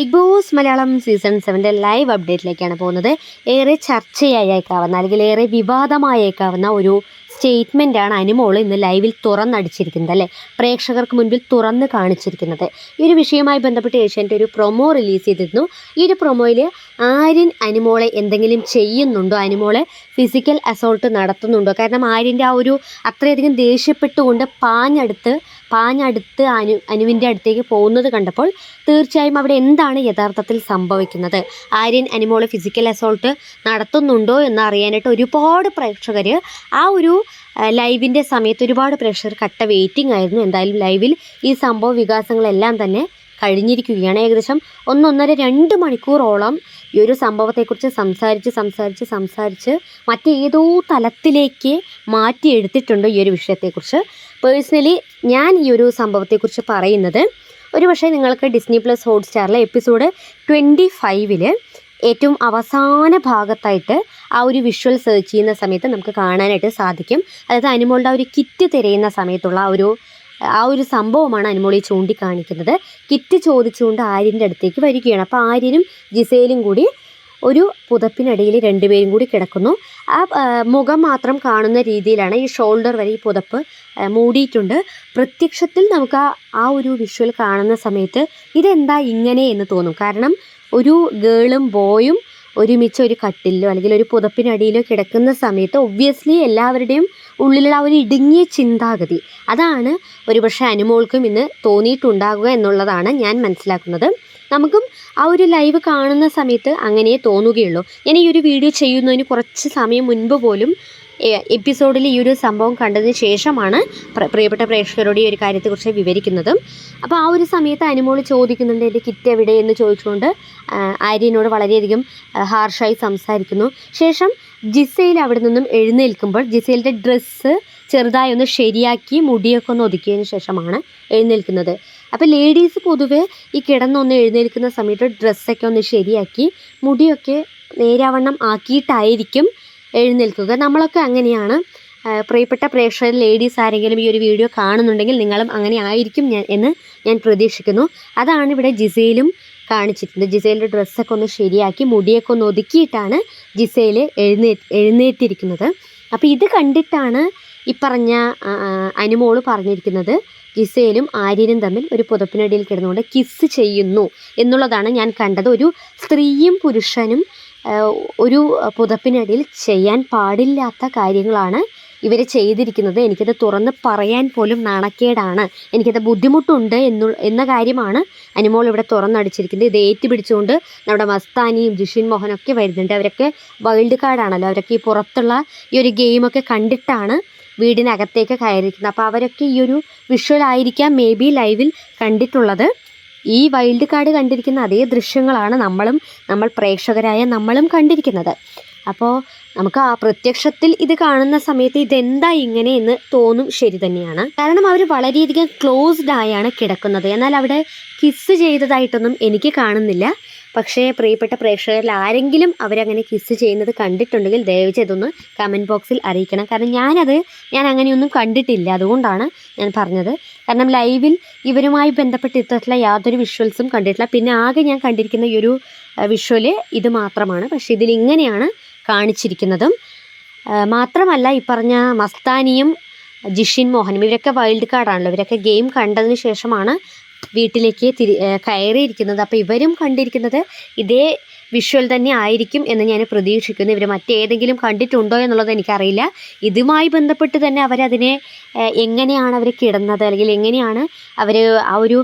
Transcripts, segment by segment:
Big boss Malayalam season സെവന്റെ live അപ്ഡേറ്റിലേക്കാണ് പോകുന്നത്. ഏറെ ചർച്ചയായേക്കാവുന്ന അല്ലെങ്കിൽ ഏറെ വിവാദമായേക്കാവുന്ന ഒരു സ്റ്റേറ്റ്മെന്റാണ് അനുമോൾ ഇന്ന് ലൈവിൽ തുറന്നടിച്ചിരിക്കുന്നത് അല്ലേ? പ്രേക്ഷകർക്ക് മുൻപിൽ തുറന്ന് കാണിച്ചിരിക്കുന്നത്. ഈ ഒരു വിഷയവുമായി ബന്ധപ്പെട്ട് ഏഷ്യന്റെ ഒരു പ്രൊമോ റിലീസ് ചെയ്തിരുന്നു. ഈ ഒരു പ്രൊമോയിൽ ആര്യൻ അനുമോളെ എന്തെങ്കിലും ചെയ്യുന്നുണ്ടോ? അനുമോളെ ഫിസിക്കൽ അസോൾട്ട് നടത്തുന്നുണ്ടോ? കാരണം ആര്യന്റെ ആ ഒരു അത്രയധികം ദേഷ്യപ്പെട്ടുകൊണ്ട് പാഞ്ഞടുത്ത് പാഞ്ഞടുത്ത് അനു അനുവിന്റെ അടുത്തേക്ക് പോകുന്നത് കണ്ടപ്പോൾ തീർച്ചയായും അവിടെ എന്താണ് യഥാർത്ഥത്തിൽ സംഭവിക്കുന്നത്? ആര്യൻ അനുമോളെ ഫിസിക്കൽ അസോൾട്ട് നടത്തുന്നുണ്ടോ എന്ന് അറിയാനായിട്ട് ഒരുപാട് പ്രേക്ഷകർ ആ ഒരു ലൈവിന്റെ സമയത്ത് ഒരുപാട് പ്രേക്ഷകർ കട്ട വെയിറ്റിംഗ് ആയിരുന്നു. എന്തായാലും ലൈവിൽ ഈ സംഭവ വികാസങ്ങളെല്ലാം തന്നെ കഴിഞ്ഞിരിക്കുകയാണ്. ഏകദേശം ഒന്നൊന്നര രണ്ട് മണിക്കൂറോളം ഈ ഒരു സംഭവത്തെക്കുറിച്ച് സംസാരിച്ച് സംസാരിച്ച് സംസാരിച്ച് മറ്റേതോ തലത്തിലേക്ക് മാറ്റിയെടുത്തിട്ടുണ്ട് ഈ ഒരു വിഷയത്തെക്കുറിച്ച്. പേഴ്സണലി ഞാൻ ഈ ഒരു സംഭവത്തെക്കുറിച്ച് പറയുന്നത് ഒരു പക്ഷേ നിങ്ങൾക്ക് ഡിസ്നി പ്ലസ് ഹോട്ട്സ്റ്റാറിലെ എപ്പിസോഡ് ട്വന്റി ഫൈവിൽ ഏറ്റവും അവസാന ഭാഗത്തായിട്ട് ആ ഒരു വിഷ്വൽ സെർച്ച് ചെയ്യുന്ന സമയത്ത് നമുക്ക് കാണാനായിട്ട് സാധിക്കും. അതായത് അനുമോളുടെ ആ ഒരു കിറ്റ് തിരയുന്ന സമയത്തുള്ള ആ ഒരു ആ ഒരു സംഭവമാണ് അനുമോളി ചൂണ്ടിക്കാണിക്കുന്നത്. കിറ്റ് ചോദിച്ചുകൊണ്ട് ആര്യന്റെ അടുത്തേക്ക് വരികയാണ്. അപ്പോൾ ആര്യനും ജിസേലും കൂടി ഒരു പുതപ്പിനടിയിൽ രണ്ടുപേരും കൂടി കിടക്കുന്നു. ആ മുഖം മാത്രം കാണുന്ന രീതിയിലാണ് ഈ ഷോൾഡർ വരെ ഈ പുതപ്പ് മൂടിയിട്ടുണ്ട്. പ്രത്യക്ഷത്തിൽ നമുക്ക് ആ ആ ഒരു വിഷ്വൽ കാണുന്ന സമയത്ത് ഇതെന്താ ഇങ്ങനെ എന്ന് തോന്നും. കാരണം ഒരു ഗേളും ബോയും ഒരുമിച്ച് ഒരു കട്ടിലോ അല്ലെങ്കിൽ ഒരു പുതപ്പിനടിയിലോ കിടക്കുന്ന സമയത്ത് ഒബ്വിയസ്ലി എല്ലാവരുടെയും ഉള്ളിലുള്ള ഒരു ഇടുങ്ങിയ ചിന്താഗതി. അതാണ് ഒരുപക്ഷെ അനുമോൾക്കും ഇന്ന് തോന്നിയിട്ടുണ്ടാകുക എന്നുള്ളതാണ് ഞാൻ മനസ്സിലാക്കുന്നത്. നമുക്കും ആ ഒരു ലൈവ് കാണുന്ന സമയത്ത് അങ്ങനെയേ തോന്നുകയുള്ളൂ. ഞാൻ ഈ ഒരു വീഡിയോ ചെയ്യുന്നതിന് കുറച്ച് സമയം മുൻപ് പോലും എപ്പിസോഡിൽ ഈ ഒരു സംഭവം കണ്ടതിന് ശേഷമാണ് പ്രിയപ്പെട്ട പ്രേക്ഷകരോട് ഈ ഒരു കാര്യത്തെക്കുറിച്ച് വിവരിക്കുന്നതും. അപ്പോൾ ആ ഒരു സമയത്ത് അനുമോൾ ചോദിക്കുന്നുണ്ട് എന്റെ കിറ്റ് എവിടെ? എന്ന് ചോദിച്ചുകൊണ്ട് ആര്യനോട് വളരെയധികം ഹാർഷായി സംസാരിക്കുന്നു. ശേഷം ജിസയിൽ അവിടെ നിന്നും എഴുന്നേൽക്കുമ്പോൾ ജിസയിലിന്റെ ഡ്രസ്സ് ചെറുതായി ഒന്ന് ശരിയാക്കി മുടിയൊക്കെ ഒന്ന് ഒതുക്കിയതിന് ശേഷമാണ് എഴുന്നേൽക്കുന്നത്. അപ്പോൾ ലേഡീസ് പൊതുവെ ഈ കിടന്നൊന്ന് എഴുന്നേൽക്കുന്ന സമയത്ത് ഡ്രസ്സൊക്കെ ഒന്ന് ശരിയാക്കി മുടിയൊക്കെ നേരാവണ്ണം ആക്കിയിട്ടായിരിക്കും എഴുന്നേൽക്കുക. നമ്മളൊക്കെ അങ്ങനെയാണ്. പ്രിയപ്പെട്ട പ്രേക്ഷകർ ലേഡീസ് ആരെങ്കിലും ഈ ഒരു വീഡിയോ കാണുന്നുണ്ടെങ്കിൽ നിങ്ങളും അങ്ങനെ ആയിരിക്കും ഞാൻ എന്ന് ഞാൻ പ്രതീക്ഷിക്കുന്നു. അതാണ് ഇവിടെ ജിസയിലും കാണിച്ചിട്ടുണ്ട് ജിസയിലെ ഡ്രസ്സൊക്കെ ഒന്ന് ശരിയാക്കി മുടിയൊക്കെ ഒന്ന് ഒതുക്കിയിട്ടാണ് ജിസയിൽ എഴുന്നേ എഴുന്നേറ്റിരിക്കുന്നത്. അപ്പോൾ ഇത് കണ്ടിട്ടാണ് ഈ പറഞ്ഞ അനുമോൾ പറഞ്ഞിരിക്കുന്നത്. ജിസയിലും ആര്യനും തമ്മിൽ ഒരു പുതപ്പിനടിയിൽ കിടന്നുകൊണ്ട് കിസ് ചെയ്യുന്നു എന്നുള്ളതാണ് ഞാൻ കണ്ടത്. ഒരു സ്ത്രീയും പുരുഷനും ഒരു പുതപ്പിനടിയിൽ ചെയ്യാൻ പാടില്ലാത്ത കാര്യങ്ങളാണ് ഇവർ ചെയ്തിരിക്കുന്നത്. എനിക്കത് തുറന്ന് പറയാൻ പോലും നാണക്കേടാണ്. എനിക്കത് ബുദ്ധിമുട്ടുണ്ട് എന്നു എന്ന കാര്യമാണ് അനുമോൾ ഇവിടെ തുറന്നടിച്ചിരിക്കുന്നത്. ഇത് ഏറ്റുപിടിച്ചുകൊണ്ട് നമ്മുടെ മസ്താനിയും ജിഷിൻ മോഹനൊക്കെ വരുന്നുണ്ട്. അവരൊക്കെ വൈൽഡ് കാർഡാണല്ലോ. അവരൊക്കെ ഈ പുറത്തുള്ള ഈ ഒരു ഗെയിമൊക്കെ കണ്ടിട്ടാണ് വീടിനകത്തേക്ക് കയറിയിരിക്കുന്നത്. അപ്പോൾ അവരൊക്കെ ഈ ഒരു വിഷ്വൽ ആയിരിക്കാം മേ ബി ലൈവിൽ കണ്ടിട്ടുള്ളത്. ഈ വൈൽഡ് കാർഡ് കണ്ടിരിക്കുന്ന അതേ ദൃശ്യങ്ങളാണ് നമ്മളും നമ്മൾ പ്രേക്ഷകരായ നമ്മളും കണ്ടിരിക്കുന്നത്. അപ്പോൾ നമുക്ക് ആ പ്രത്യക്ഷത്തിൽ ഇത് കാണുന്ന സമയത്ത് ഇതെന്താ ഇങ്ങനെ എന്ന് തോന്നും ശരി തന്നെയാണ്. കാരണം അവർ വളരെയധികം ക്ലോസ്ഡ് ആയാണ് കിടക്കുന്നത്. എന്നാൽ അവിടെ കിസ് ചെയ്തതായിട്ടൊന്നും എനിക്ക് കാണുന്നില്ല. പക്ഷേ പ്രിയപ്പെട്ട പ്രേക്ഷകരിൽ ആരെങ്കിലും അവരങ്ങനെ കിസ് ചെയ്യുന്നത് കണ്ടിട്ടുണ്ടെങ്കിൽ ദയവ് ചെയ്തൊന്ന് കമന്റ് ബോക്സിൽ അറിയിക്കണം. കാരണം ഞാനത് ഞാൻ അങ്ങനെയൊന്നും കണ്ടിട്ടില്ല. അതുകൊണ്ടാണ് ഞാൻ പറഞ്ഞത്. കാരണം ലൈവിൽ ഇവരുമായി ബന്ധപ്പെട്ട് ഇത്തരത്തിലുള്ള യാതൊരു വിഷ്വൽസും കണ്ടിട്ടില്ല. പിന്നെ ആകെ ഞാൻ കണ്ടിരിക്കുന്ന ഈ ഒരു വിഷ്വൽ ഇത് മാത്രമാണ്. പക്ഷേ ഇതിലിങ്ങനെയാണ് കാണിച്ചിരിക്കുന്നതും. മാത്രമല്ല ഈ പറഞ്ഞ മസ്താനിയും ജിഷിൻ മോഹനും ഇവരൊക്കെ വൈൽഡ് കാർഡാണല്ലോ ഇവരൊക്കെ ഗെയിം കണ്ടതിന് ശേഷമാണ് വീട്ടിലേക്ക് തിരി കയറിയിരിക്കുന്നത്. അപ്പോൾ ഇവരും കണ്ടിരിക്കുന്നത് ഇതേ വിഷ്വൽ തന്നെ ആയിരിക്കും എന്ന് ഞാൻ പ്രതീക്ഷിക്കുന്നു. ഇവർ മറ്റേതെങ്കിലും കണ്ടിട്ടുണ്ടോ എന്നുള്ളത് എനിക്കറിയില്ല. ഇതുമായി ബന്ധപ്പെട്ട് തന്നെ അവരതിനെ എങ്ങനെയാണ് അവർ കിടന്നത്? അല്ലെങ്കിൽ എങ്ങനെയാണ് അവർ ആ ഒരു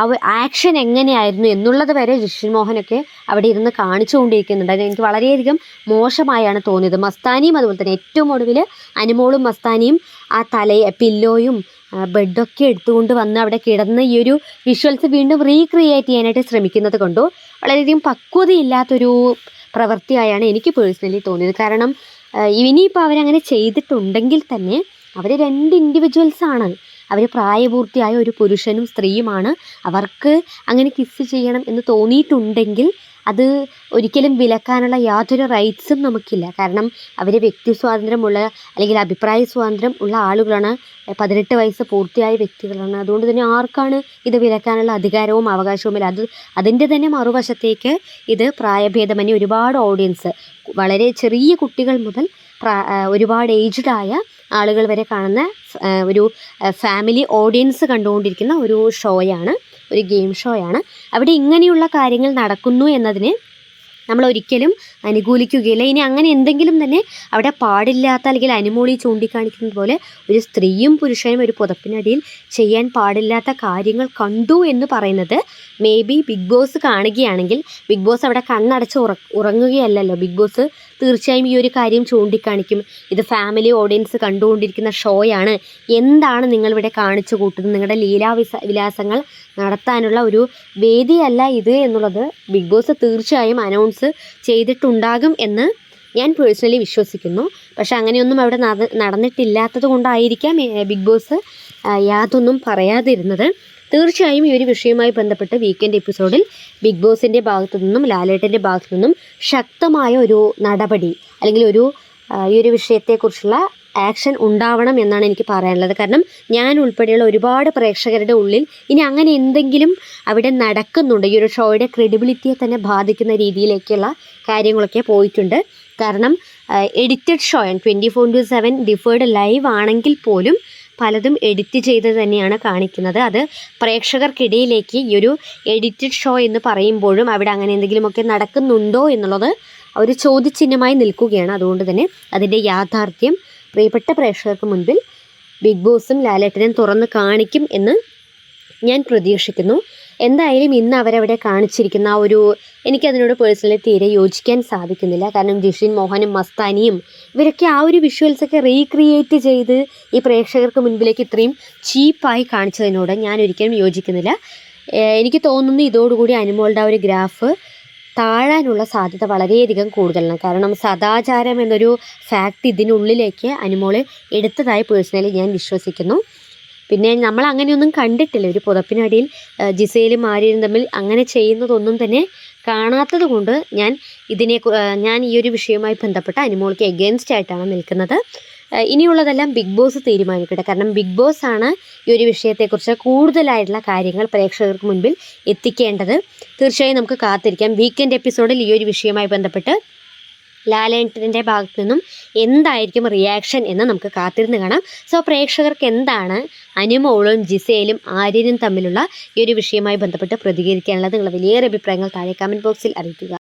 ആ ആക്ഷൻ എങ്ങനെയായിരുന്നു എന്നുള്ളത് വരെ ജിഷ്യൻ മോഹനൊക്കെ അവിടെ ഇരുന്ന് കാണിച്ചുകൊണ്ടിരിക്കുന്നുണ്ട് അത് എനിക്ക് വളരെയധികം മോശമായാണ് തോന്നിയത്. മസ്താനിയും അതുപോലെ തന്നെ ഏറ്റവും ഒടുവിൽ അനുമോളും മസ്താനിയും ആ തലയെ പില്ലോയും ബെഡൊക്കെ എടുത്തുകൊണ്ട് വന്ന് അവിടെ കിടന്ന് ഈ ഒരു വിഷ്വൽസ് വീണ്ടും റീക്രിയേറ്റ് ചെയ്യാനായിട്ട് ശ്രമിക്കുന്നത് കൊണ്ടോ. വളരെയധികം പക്വതയില്ലാത്തൊരു പ്രവൃത്തിയായാണ് എനിക്ക് പേഴ്സണലി തോന്നിയത്. കാരണം ഇനിയിപ്പോൾ അവരങ്ങനെ ചെയ്തിട്ടുണ്ടെങ്കിൽ തന്നെ അവർ രണ്ട് ഇൻഡിവിജ്വൽസ് ആണ്. അവർ പ്രായപൂർത്തിയായ ഒരു പുരുഷനും സ്ത്രീയുമാണ്. അവർക്ക് അങ്ങനെ കിസ് ചെയ്യണം എന്ന് തോന്നിയിട്ടുണ്ടെങ്കിൽ അത് ഒരിക്കലും വിലക്കാനുള്ള യാതൊരു റൈറ്റ്സും നമുക്കില്ല. കാരണം അവർ വ്യക്തി സ്വാതന്ത്ര്യമുള്ള അല്ലെങ്കിൽ അഭിപ്രായ സ്വാതന്ത്ര്യം ഉള്ള ആളുകളാണ്. പതിനെട്ട് വയസ്സ് പൂർത്തിയായ വ്യക്തികളാണ്. അതുകൊണ്ട് തന്നെ ആർക്കാണ് ഇത് വിലക്കാനുള്ള അധികാരവും അവകാശവുമില്ല അത് അതിന്റെ തന്നെ മറുവശത്തേക്ക് ഇത് പ്രായഭേദമന്യേ ഒരുപാട് ഓഡിയൻസ് വളരെ ചെറിയ കുട്ടികൾ മുതൽ ഒരുപാട് ഏജ്ഡായ ആളുകൾ വരെ കാണുന്ന ഒരു ഫാമിലി ഓഡിയൻസ് കണ്ടുകൊണ്ടിരിക്കുന്ന ഒരു ഷോയാണ് ഒരു ഗെയിം ഷോയാണ് അവിടെ ഇങ്ങനെയുള്ള കാര്യങ്ങൾ നടക്കുന്നു എന്നതിന് നമ്മൾ ഒരിക്കലും അനുകൂലിക്കുകയില്ല. ഇനി അങ്ങനെ എന്തെങ്കിലും തന്നെ അവിടെ പാടില്ലാത്ത അല്ലെങ്കിൽ അനുമോളി ചൂണ്ടിക്കാണിക്കുന്നത് പോലെ ഒരു സ്ത്രീയും പുരുഷനും ഒരു പുതപ്പിനടിയിൽ ചെയ്യാൻ പാടില്ലാത്ത കാര്യങ്ങൾ കണ്ടു എന്ന് പറയുന്നത് മേ ബി ബിഗ് ബോസ് കാണുകയാണെങ്കിൽ ബിഗ് ബോസ് അവിടെ കണ്ണടച്ച് ഉറ ഉറങ്ങുകയല്ലല്ലോ. ബിഗ് ബോസ് തീർച്ചയായും ഈ ഒരു കാര്യം ചൂണ്ടിക്കാണിക്കും. ഇത് ഫാമിലി ഓഡിയൻസ് കണ്ടുകൊണ്ടിരിക്കുന്ന ഷോയാണ്. എന്താണ് നിങ്ങളിവിടെ കാണിച്ചു കൂട്ടുന്നത്? നിങ്ങളുടെ ലീലാവിസ വിലാസങ്ങൾ നടത്താനുള്ള ഒരു വേദിയല്ല ഇത് എന്നുള്ളത് ബിഗ് ബോസ് തീർച്ചയായും അനൗൺസ് ചെയ്തിട്ടുണ്ടാകും എന്ന് ഞാൻ പേഴ്സണലി വിശ്വസിക്കുന്നു. പക്ഷെ അങ്ങനെയൊന്നും അവിടെ നട നടന്നിട്ടില്ലാത്തത് കൊണ്ടായിരിക്കാം ബിഗ് ബോസ് യാതൊന്നും പറയാതിരുന്നത്. തീർച്ചയായും ഈ ഒരു വിഷയവുമായി ബന്ധപ്പെട്ട് വീക്കെൻഡ് എപ്പിസോഡിൽ ബിഗ് ബോസിന്റെ ഭാഗത്തു നിന്നും ലാലേട്ടന്റെ ഭാഗത്തു നിന്നും ശക്തമായ ഒരു നടപടി അല്ലെങ്കിൽ ഒരു ഈ ഒരു വിഷയത്തെക്കുറിച്ചുള്ള ആക്ഷൻ ഉണ്ടാവണം എന്നാണ് എനിക്ക് പറയാനുള്ളത്. കാരണം ഞാൻ ഉൾപ്പെടെയുള്ള ഒരുപാട് പ്രേക്ഷകരുടെ ഉള്ളിൽ ഇനി അങ്ങനെ എന്തെങ്കിലും അവിടെ നടക്കുന്നുണ്ട്. ഈ ഒരു ഷോയുടെ ക്രെഡിബിലിറ്റിയെ തന്നെ ബാധിക്കുന്ന രീതിയിലേക്കുള്ള കാര്യങ്ങളൊക്കെ പോയിട്ടുണ്ട്. കാരണം എഡിറ്റഡ് ഷോ ആണ്. Twenty four to seven deferred live ആണെങ്കിൽ പോലും പലതും എഡിറ്റ് ചെയ്ത് തന്നെയാണ് കാണിക്കുന്നത്. അത് പ്രേക്ഷകർക്കിടയിലേക്ക് ഈ ഒരു എഡിറ്റഡ് ഷോ എന്ന് പറയുമ്പോഴും അവിടെ അങ്ങനെ എന്തെങ്കിലുമൊക്കെ നടക്കുന്നുണ്ടോ എന്നുള്ളത് ഒരു ചോദ്യചിഹ്നമായി നിൽക്കുകയാണ്. അതുകൊണ്ട് തന്നെ അതിന്റെ യാഥാർത്ഥ്യം പ്രിയപ്പെട്ട പ്രേക്ഷകർക്ക് മുൻപിൽ ബിഗ് ബോസും ലാലേട്ടനും തുറന്ന് കാണിക്കും എന്ന് ഞാൻ പ്രതീക്ഷിക്കുന്നു. എന്തായാലും ഇന്ന് അവരവിടെ കാണിച്ചിരിക്കുന്ന ആ ഒരു എനിക്കതിനോട് പേഴ്സണലി തീരെ യോജിക്കാൻ സാധിക്കുന്നില്ല. കാരണം ജിഷിൻ മോഹനും മസ്താനിയും ഇവരൊക്കെ ആ ഒരു വിഷ്വൽസൊക്കെ റീക്രിയേറ്റ് ചെയ്ത് ഈ പ്രേക്ഷകർക്ക് മുൻപിലേക്ക് ഇത്രയും ചീപ്പായി കാണിച്ചതിനോട് ഞാൻ ഒരിക്കലും യോജിക്കുന്നില്ല. എനിക്ക് തോന്നുന്നു ഇതോടുകൂടി അനുമോളുടെ ആ ഒരു ഗ്രാഫ് താഴാനുള്ള സാധ്യത വളരെയധികം കൂടുതലാണ്. കാരണം സദാചാരം എന്നൊരു ഫാക്ട് ഇതിനുള്ളിലേക്ക് അനുമോൾ എടുത്തതായി പേഴ്സണലി ഞാൻ വിശ്വസിക്കുന്നു. പിന്നെ നമ്മൾ അങ്ങനെയൊന്നും കണ്ടിട്ടില്ല. ഒരു പുതപ്പിനടിയിൽ ജിസയിലും ആര്യനും തമ്മിൽ അങ്ങനെ ചെയ്യുന്നതൊന്നും തന്നെ കാണാത്തത് കൊണ്ട് ഞാൻ ഇതിനെ ഞാൻ ഈ ഒരു വിഷയവുമായി ബന്ധപ്പെട്ട അനുമോൾക്ക് എഗെയിൻസ്റ്റ് ആയിട്ടാണ് നിൽക്കുന്നത്. ഇനിയുള്ളതെല്ലാം ബിഗ് ബോസ് തീരുമാനിക്കട്ടെ. കാരണം ബിഗ് ബോസ് ആണ് ഈ ഒരു വിഷയത്തെക്കുറിച്ച് കൂടുതലായിട്ടുള്ള കാര്യങ്ങൾ പ്രേക്ഷകർക്ക് മുൻപിൽ എത്തിക്കേണ്ടത്. തീർച്ചയായും നമുക്ക് കാത്തിരിക്കാം. വീക്കെൻഡ് എപ്പിസോഡിൽ ഈ ഒരു വിഷയവുമായി ബന്ധപ്പെട്ട് ലാലേട്ടന്റെ ഭാഗത്തു നിന്നും എന്തായിരിക്കും റിയാക്ഷൻ എന്ന് നമുക്ക് കാത്തിരുന്ന് കാണാം. സോ പ്രേക്ഷകർക്ക് എന്താണ് അനുമോളും ജിസയിലും ആര്യനും തമ്മിലുള്ള ഈ ഒരു വിഷയവുമായി ബന്ധപ്പെട്ട് പ്രതികരിക്കാനുള്ളത് നിങ്ങളുടെ വലിയ അഭിപ്രായങ്ങൾ താഴെ കമന്റ് ബോക്സിൽ അറിയിക്കുക.